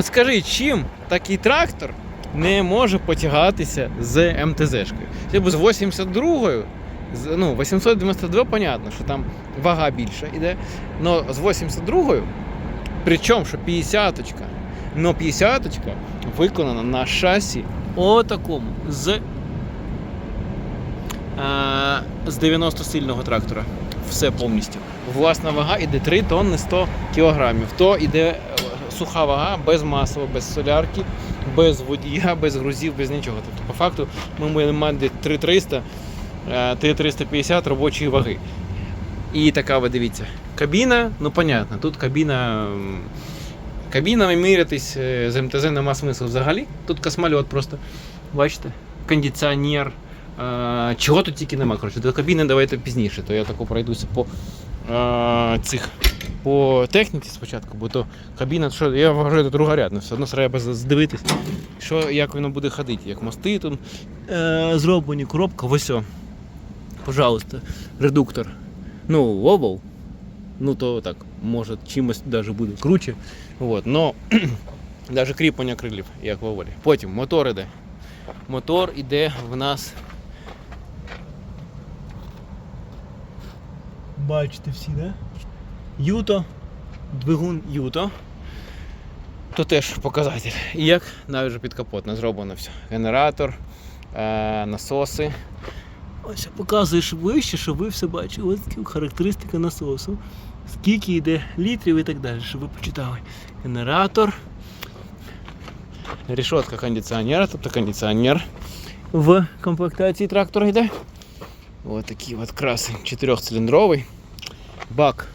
Скажи, чим такий трактор не може потягатися з МТЗшкою? Це б з 82-ю, з- ну, 892, понятно, що там вага більша іде. Но з 82-ю, причому, що 50-очка, но 50-очка виконана на шасі отакому з, е, з 90 сильного трактора. Все повністю. Власна вага іде 3 тонни 100 кілограмів. То іде суха вага без масла, без солярки, без водія, без грузів, без нічого. Тобто, по факту, ми маємо десь 3300, е, 3350 робочої ваги. І така, ви дивіться, кабіна, ну понятно, тут кабіна. Кабінами мірятись е, з МТЗ нема смислу взагалі. Тут космольот просто. Бачите? Кондиціонер. Е, Чого тут тільки нема. Коротше, до кабіни давайте пізніше, то я тако пройдуся по е, цих по техніці спочатку, бо то кабіна, що я вважаю, тут другорядно, все одно треба здивитись, що як воно буде ходити, як мости тут е, зроблені, коробка, ось. Пожалуйста, редуктор. Ну, овал. Ну то так, може чимось даже буде круче. Вот, но даже кріплення крилів, як в овалі. Потім мотор іде. Мотор іде в нас. Бачите всі, да? Юто, двигун Юто. То теж показатель. І як навіть вже підкапотно зроблено все. Генератор, е, насоси. Ось щоб вище, щоб ви все бачили. Ось характеристика насосу. Скільки йде літрів і так далі, щоб ви почитали. Генератор. Решетка кондиціонера, тобто кондиціонер в комплектації трактора йде. Ось такий от красень чотирьохциліндровий. Бак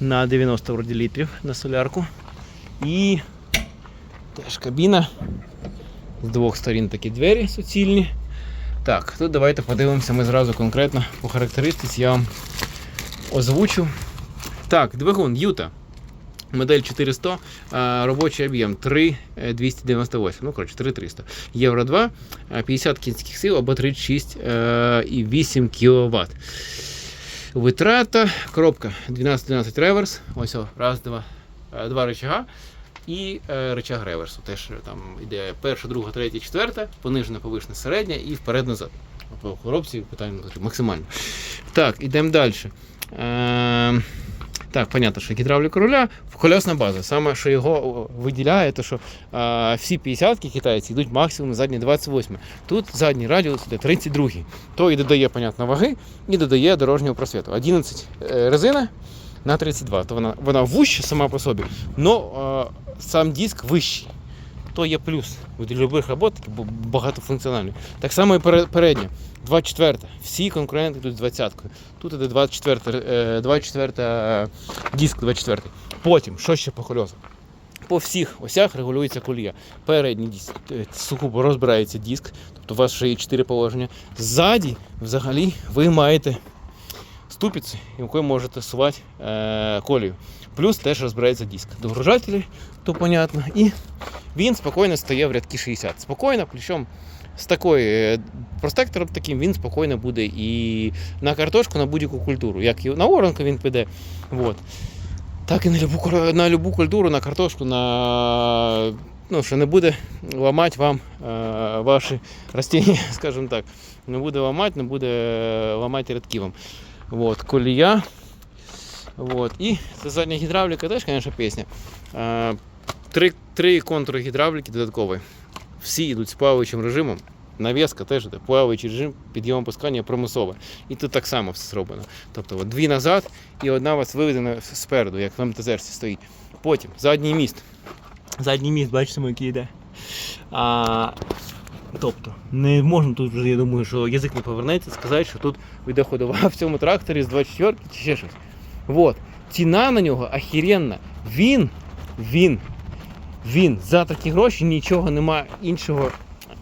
на 90 вроді літрів на солярку. І теж кабіна. З двох сторін такі двері суцільні. Так, тут давайте подивимося ми зразу конкретно по характеристиці. Я вам озвучу. Так, двигун Юта. Модель 400, робочий об'єм 3,298, ну коротше 3,300. Євро 2, 50 кінських сил або 36,8 кВт. Витрата, коробка 12-12 реверс. Ось о, раз, два, е, два рычага. І е, рычаг реверсу. Теж там іде перша, друга, третя, четверта, понижена, повишена, середня і вперед-назад. По коробці питання максимально. Так, ідемо далі. Так, понятно, що гідравліка руля, колесна база. Саме, що його виділяє, то що а, всі 50-ки китайці йдуть максимум задні 28. Тут задній радіус йде 32. То і додає, понятно, ваги, і додає дорожнього просвіту. 11 е, резина на 32. То вона, вона вуща сама по собі, але сам диск вищий. То є плюс від будь-яких робот, багатофункціональні. Так само і пере- передня. 24. Всі конкуренти йдуть з 20. Тут іде 24, е, 24 е, диск 24. Потім, що ще по колесах? По всіх осях регулюється колія. Передній диск е, сукупо розбирається диск, тобто у вас ще є 4 положення. Ззаді, взагалі, ви маєте ступиці, якою можете сувати е, колію. Плюс теж розбирається диск. Догружателі, то понятно. І він спокійно стає в рядки 60. Спокійно, причому з такою е, проспектором таким він спокійно буде і на картошку, на будь-яку культуру. Як і на оранку він піде. Вот. Так і на любу, на любу культуру, на картошку, на ну, що не буде ламати вам е, ваші ростіння, скажімо так. Не буде ламати, не буде е, ламати рядки вам. Вот, колія. Вот. І це задня гідравліка теж, звісно, пісня. Е, Три, три контури гідравліки додаткові. Всі йдуть з плаваючим режимом. Навіска теж йде, плаваючий режим, підйом опускання примусове. І тут так само все зроблено. Тобто от дві назад і одна вас виведена спереду, як в МТЗ стоїть. Потім задній міст. Задній міст, бачите, який йде. А, тобто, не можна тут вже, я думаю, що язик не повернеться, сказати, що тут йде ходова в цьому тракторі з 24 чи ще щось. Вот. Ціна на нього охеренна. Він, він, він за такі гроші нічого нема іншого,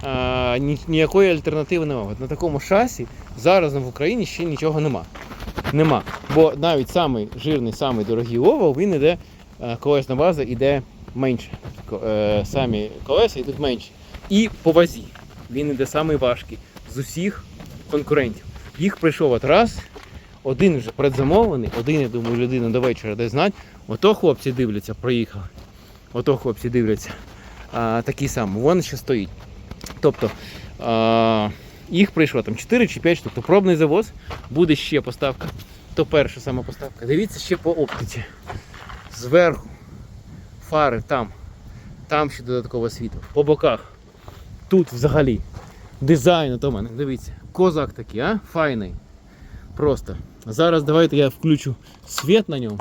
а, ні, ніякої альтернативи немає. От на такому шасі зараз в Україні ще нічого нема. Нема. Бо навіть самий жирний, самий дорогий овал, він іде, е, колесна база іде менше. Е, Самі колеса йдуть менші. І по вазі. Він іде самий важкий з усіх конкурентів. Їх прийшов от раз, один вже предзамовлений, один, я думаю, людина до вечора дає знати. Ото хлопці дивляться, проїхали. Ото хлопці дивляться, а, такий самий, вон ще стоїть. Тобто а, їх прийшло там 4 чи 5 штук. То пробний завоз, буде ще поставка. То перша сама поставка. Дивіться ще по оптиці. Зверху, фари там, там ще додаткове світло. По боках. Тут взагалі. Дизайн ото мене. Дивіться. Козак такий, а? Файний. Просто. Зараз давайте я включу світ на ньому.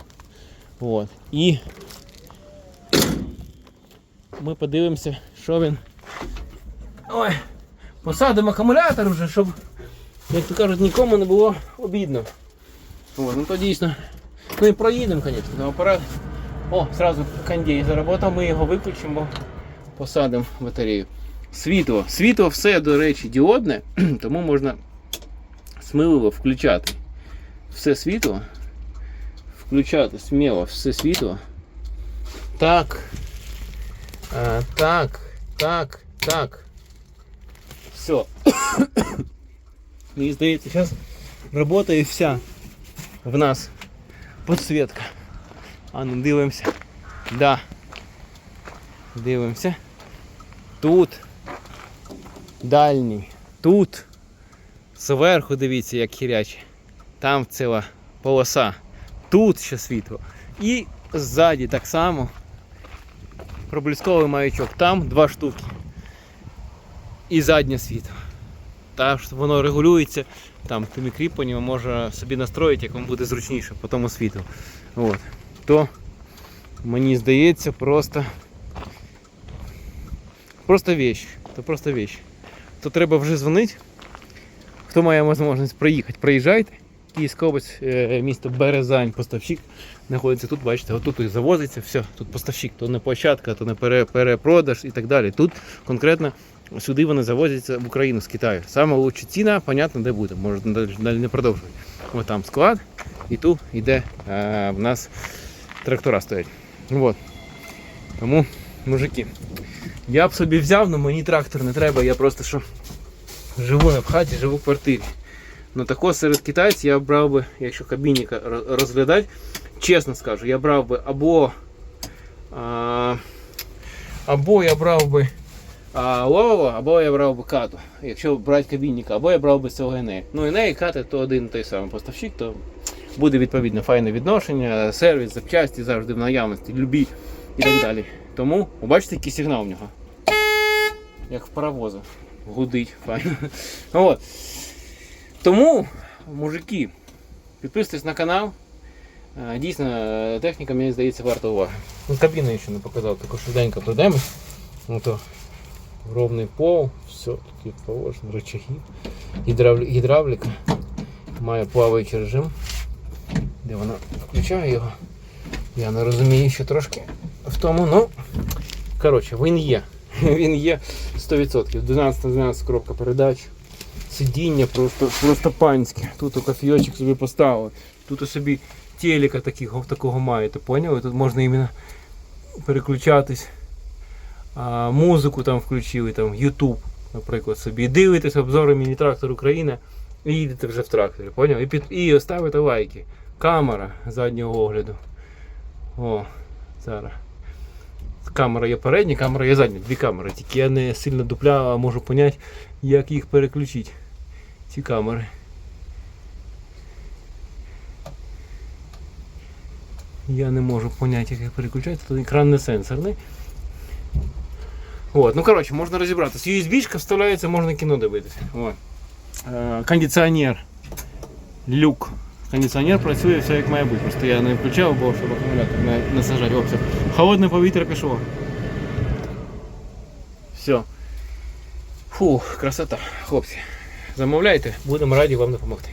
От. І ми подивимося, що він. Ой, посадимо акумулятор вже, щоб, як то кажуть, нікому не було обідно. От, ну то дійсно. Ну і проїдемо, звісно, апарат. О, зразу кондей заработав, ми його виключимо, посадимо батарею. Світло. Світло все, до речі, діодне, тому можна сміливо включати все світло. Включати сміло все світло. Так. А, так, так, так. Все. Мені здається, зараз працює вся в нас підсвітка. А ну дивимося. Да. Дивимося. Тут. Дальній. Тут. Зверху дивіться, як хіряче. Там ціла полоса. Тут ще світло. І ззаді так само. Проблисковий маячок. Там два штуки. І заднє світло. Та що воно регулюється там тими кріпленнями може собі настроїти, як вам буде зручніше по тому світлу. От. То мені здається просто. Просто вещь. То просто вещь. То треба вже дзвонити. Хто має можливість проїхати, приїжджайте. Київська область, е, місто Березань, поставщик знаходиться тут, бачите, отут і завозиться, все, тут поставщик, то не площадка, то не перепродаж і так далі. Тут конкретно сюди вони завозяться в Україну з Китаю. Саме лучша ціна, понятно, де буде, може далі не продовжувати. Ось там склад, і тут йде е, в нас трактора стоять. От. Тому, мужики, я б собі взяв, але мені трактор не треба, я просто що живу не в хаті, живу в квартирі. Ну тако серед китайців я брав би, якщо кабінника роз- розглядати, чесно скажу, я брав би або. А, або я брав би а, або я брав би кату. Якщо брати кабінника, або я брав би цього Енея. Ну Енея і кати то один той самий поставщик, то буде відповідно файне відношення, сервіс, запчасті завжди в наявності, любі і так далі. Тому побачите, який сигнал в нього. Як в паровоза. Гудить, файно. От. Тому, мужики, підписуйтесь на канал. Е, Дійсно, техніка, мені здається, варта уваги. Ну, кабіну ще не показав, тако швиденько пройдемось. Ну, то ровний пол, все тут є положено, рычаги, гідравлі... гідравліка. Має плаваючий режим. Де вона включає його? Я не розумію ще трошки в тому, ну. Коротше, він є. Він є 100%. 12 на 12 коробка передач. Сидіння просто, просто панське. Тут кофійочок собі поставили. Тут собі телека такого, такого маєте, поняли? Тут можна іменно переключатись. А, музику там включили, там YouTube, наприклад, собі. Дивитесь обзори міні-трактор Україна і їдете вже в тракторі, поняв? І, під, і ставите лайки. Камера заднього огляду. О, зараз. Камера є передня, камера є задня, дві камери. Тільки я не сильно дупля, а можу поняти, як їх переключити. Ці камери. Я не можу поняти, як їх переключати, тут екран не сенсорний. От, ну коротше, можна розібратися. USB вставляється, можна кіно дивитися. От. Е, кондиціонер. Люк. Кондиціонер працює все як має бути. Просто я не включав, бо щоб акумулятор не, не сажати. О, все. Холодне повітря пішло. Все. Фух, красота, хлопці. Замовляйте, будемо раді вам допомогти.